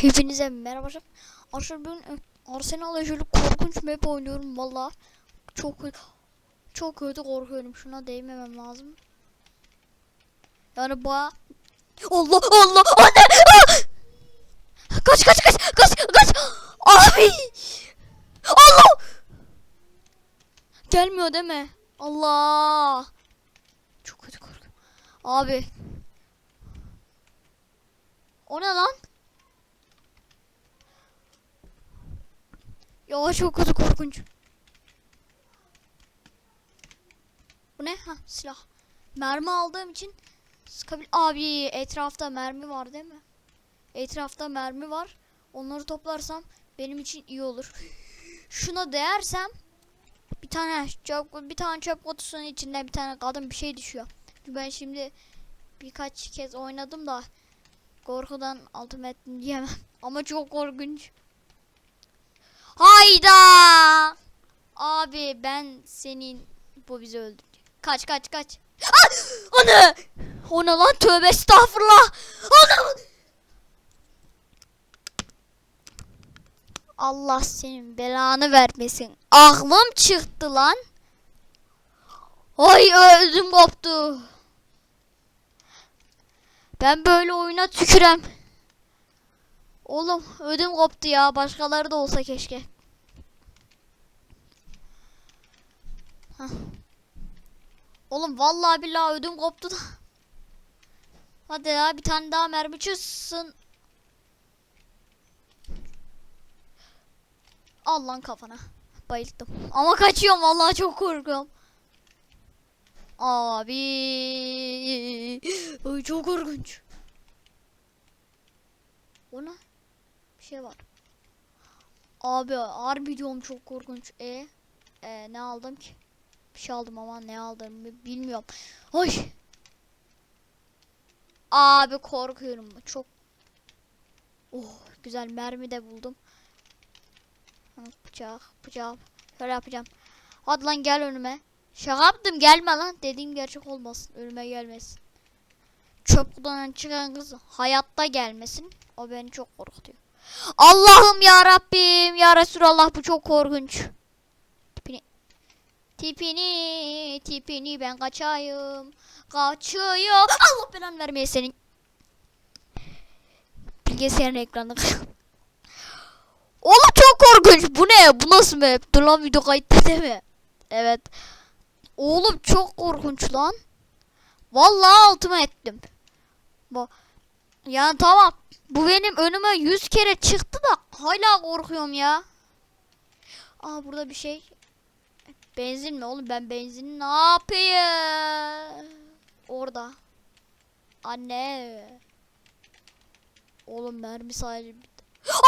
Hepinize merhaba arkadaşlar. Bugün e, Arsenal'la şöyle korkunç map oynuyorum valla. Çok. Çok kötü korkuyorum. Şuna değmemem lazım. Yani baya... Allah Allah anne! Ah! Kaç kaç kaç kaç kaç! Abi! Allah! Gelmiyor değil mi? Allah! Çok kötü korkuyorum. Abi. O ne lan? Ya çok kötü korkunç. Bu ne? Ha silah. Mermi aldığım için sıkabil... Abi etrafta mermi var değil mi? Etrafta mermi var. Onları toplarsam benim için iyi olur. Şuna değersem bir tane çöp, bir tane çöp kutusunun içinde bir tane kadın bir şey düşüyor. Ben şimdi birkaç kez oynadım da korkudan altım ettim diyemem. Ama çok korkunç. Hayda! Abi ben senin bu bizi öldürdü. Kaç kaç kaç. Ah! Ana! O ne lan tövbe estağfurullah. Ana! Allah senin belanı vermesin. Aklım çıktı lan. Ay öldüm koptu. Ben böyle oyuna tükürem. Oğlum ödüm koptu ya. Başkaları da olsa keşke. Hah. Oğlum vallahi billahi ödüm koptu da. Hadi ya bir tane daha mermi çıksın. Al lan kafana. Bayıldım. Ama kaçıyorum vallahi çok korkuyorum. Abi. Ay çok korkunç. O ne? Şey var. Abi harbi diyorum çok korkunç. E, e ne aldım ki? Bir şey aldım ama ne aldım bilmiyorum. Oy. Abi korkuyorum. Çok Oh güzel mermi de buldum. Bıçak, bıçak. Şöyle yapacağım. Hadi lan gel önüme. Şaka yaptım gelme lan. Dediğim gerçek olmasın. Önüme gelmesin. Çöp kutudan çıkan kız hayatta gelmesin. O beni çok korkutuyor. Allah'ım ya Rabbim ya Resulallah bu çok korkunç. Tipini tipini tipini ben kaçayım. Kaçıyor. Allah belanı vermeye senin. Bilgisayarın ekranı. Oğlum çok korkunç. Bu ne? Bu nasıl map? Dur lan video kayıtta değil mi? Evet. Oğlum çok korkunç lan. Vallahi altıma ettim. Bu yani tamam. Bu benim önüme 100 kere çıktı da hala korkuyorum ya. Aa burada bir şey. Benzin mi oğlum ben benzin ne yapayım? Orada. Anne. Oğlum mermi sadece.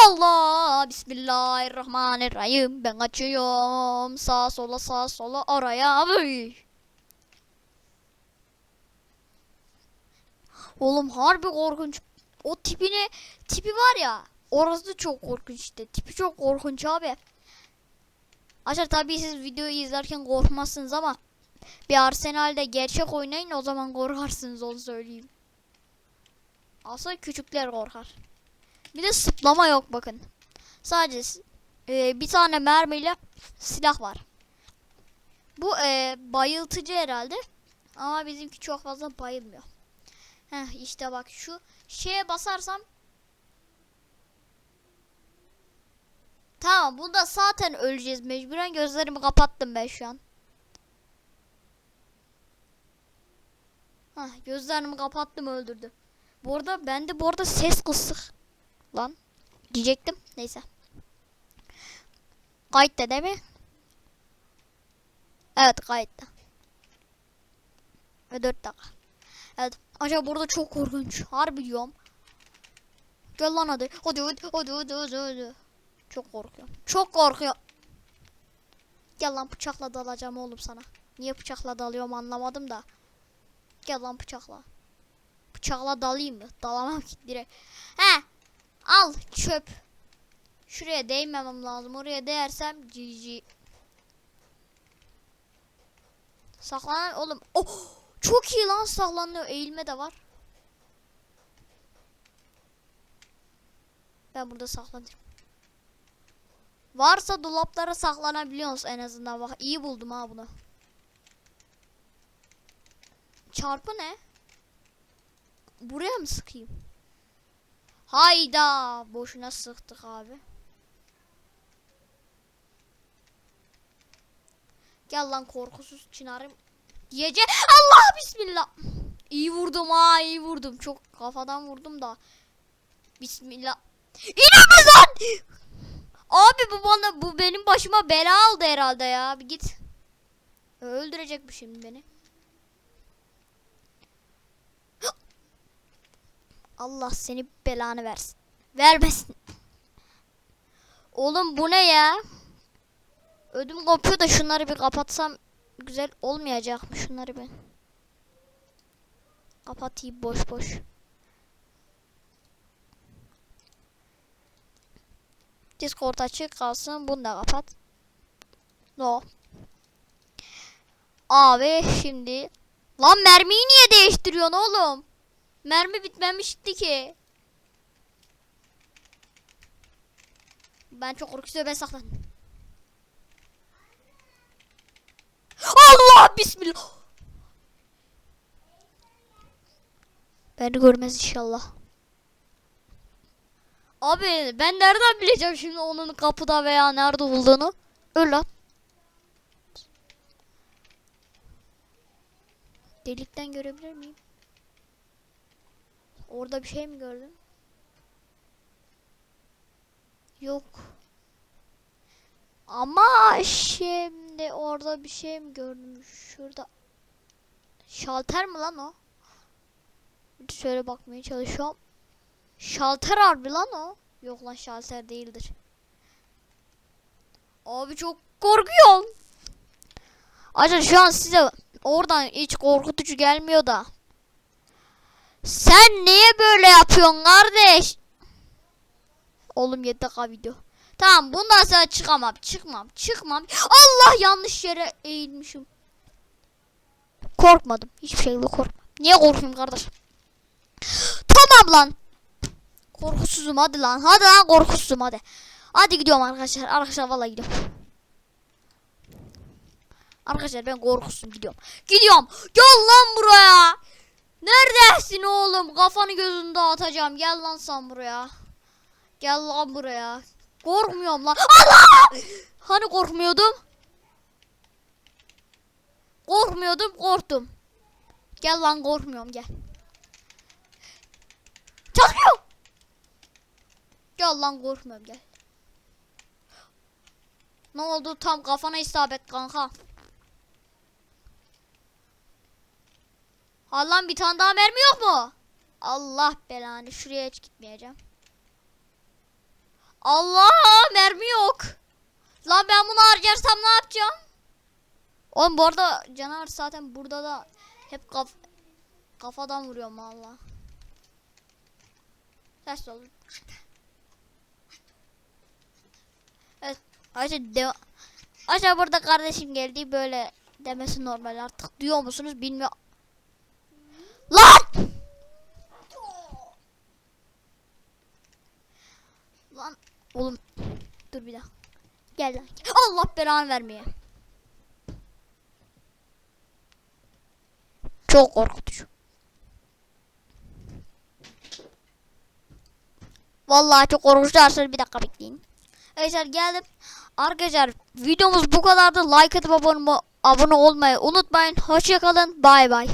Allah Bismillahirrahmanirrahim. Ben kaçıyorum. Sağa sola sağa sola oraya. Ay. Oğlum harbi korkunç. O tipini tipi var ya. Orası çok korkunç işte. Tipi çok korkunç abi. Arkadaşlar tabii siz videoyu izlerken korkmazsınız ama bir Arsenal'de gerçek oynayın o zaman korkarsınız onu söyleyeyim. Aslında küçükler korkar. Bir de sıplama yok bakın. Sadece e, bir tane mermiyle silah var. Bu e, bayıltıcı herhalde. Ama bizimki çok fazla bayılmıyor. Heh işte bak şu şeye basarsam Tamam bunda zaten öleceğiz mecburen gözlerimi kapattım ben şu an. Hah gözlerimi kapattım öldürdü. Bu arada bende bu arada ses kısık. Lan diyecektim neyse. Kayıtta değil mi? Evet kayıtta. Ve 4 dakika. Evet. Acaba burada çok korkunç. Harbi diyorum. Gel lan hadi. Hadi hadi hadi hadi hadi. hadi. Çok korkuyorum. Çok korkuyorum. Gel lan bıçakla dalacağım oğlum sana. Niye bıçakla dalıyorum anlamadım da. Gel lan bıçakla. Bıçakla dalayım mı? Dalamam ki direkt. He. Al çöp. Şuraya değmemem lazım. Oraya değersem GG. Saklan oğlum. Oh! Çok iyi lan saklanıyor. Eğilme de var. Ben burada saklanırım. Varsa dolaplara saklanabiliyorsunuz en azından. Bak iyi buldum ha bunu. Çarpı ne? Buraya mı sıkayım? Hayda. Boşuna sıktık abi. Gel lan korkusuz çınarım. Diyece Allah bismillah. İyi vurdum ha iyi vurdum. Çok kafadan vurdum da. Bismillah. İnemez lan. Abi bu bana bu benim başıma bela aldı herhalde ya. Bir git. Öldürecek bu şimdi beni. Allah seni belanı versin. Vermesin. Oğlum bu ne ya? Ödüm kopuyor da şunları bir kapatsam güzel olmayacak mı şunları ben? Kapatayım boş boş. Discord açık kalsın. Bunu da kapat. No. Abi şimdi. Lan mermiyi niye değiştiriyorsun oğlum? Mermi bitmemişti ki. Ben çok korkuyorum ben saklan. Allah bismillah. Beni görmez inşallah. Abi ben nereden bileceğim şimdi onun kapıda veya nerede olduğunu? Öl lan. Delikten görebilir miyim? Orada bir şey mi gördüm? Yok. Ama şimdi orada bir şey mi gördüm? Şurada. Şalter mi lan o? Şöyle bakmaya çalışıyorum. Şalter harbi lan o. Yok lan şalter değildir. Abi çok korkuyorum. Acaba şu an size oradan hiç korkutucu gelmiyor da. Sen niye böyle yapıyorsun kardeş? Oğlum 7 dakika video. Tamam bundan sonra çıkamam. Çıkmam. Çıkmam. Allah yanlış yere eğilmişim. Korkmadım. Hiçbir şekilde korkmadım. Niye korkayım kardeş? Tamam lan. Korkusuzum hadi lan. Hadi lan korkusuzum hadi. Hadi gidiyorum arkadaşlar. Arkadaşlar vallahi gidiyorum. Arkadaşlar ben korkusuzum gidiyorum. Gidiyorum. Gel lan buraya. Neredesin oğlum? Kafanı gözünü dağıtacağım. Gel lan sen buraya. Gel lan buraya. Korkmuyorum lan. Allah! Hani korkmuyordum? Korkmuyordum, korktum. Gel lan korkmuyorum gel. Çalışmıyor. Gel lan korkmuyorum gel. Ne oldu tam kafana isabet kanka. Allah'ım bir tane daha mermi yok mu? Allah belanı şuraya hiç gitmeyeceğim. Allah mermi yok. Lan ben bunu harcarsam ne yapacağım? Oğlum bu arada canavar zaten burada da hep kaf kafadan vuruyorum valla. Ters oldu. Evet. Ayşe devam. Ayşe burada kardeşim geldi böyle demesi normal artık diyor musunuz bilmiyorum. Lan! Lan oğlum dur bir dakika. Gel lan. Allah belanı vermeye. Çok korkutucu. Vallahi çok korkutucu. Arkadaşlar bir dakika bekleyin. Arkadaşlar geldim. Arkadaşlar videomuz bu kadardı. Like atıp abone, abone olmayı unutmayın. Hoşçakalın. Bay bay.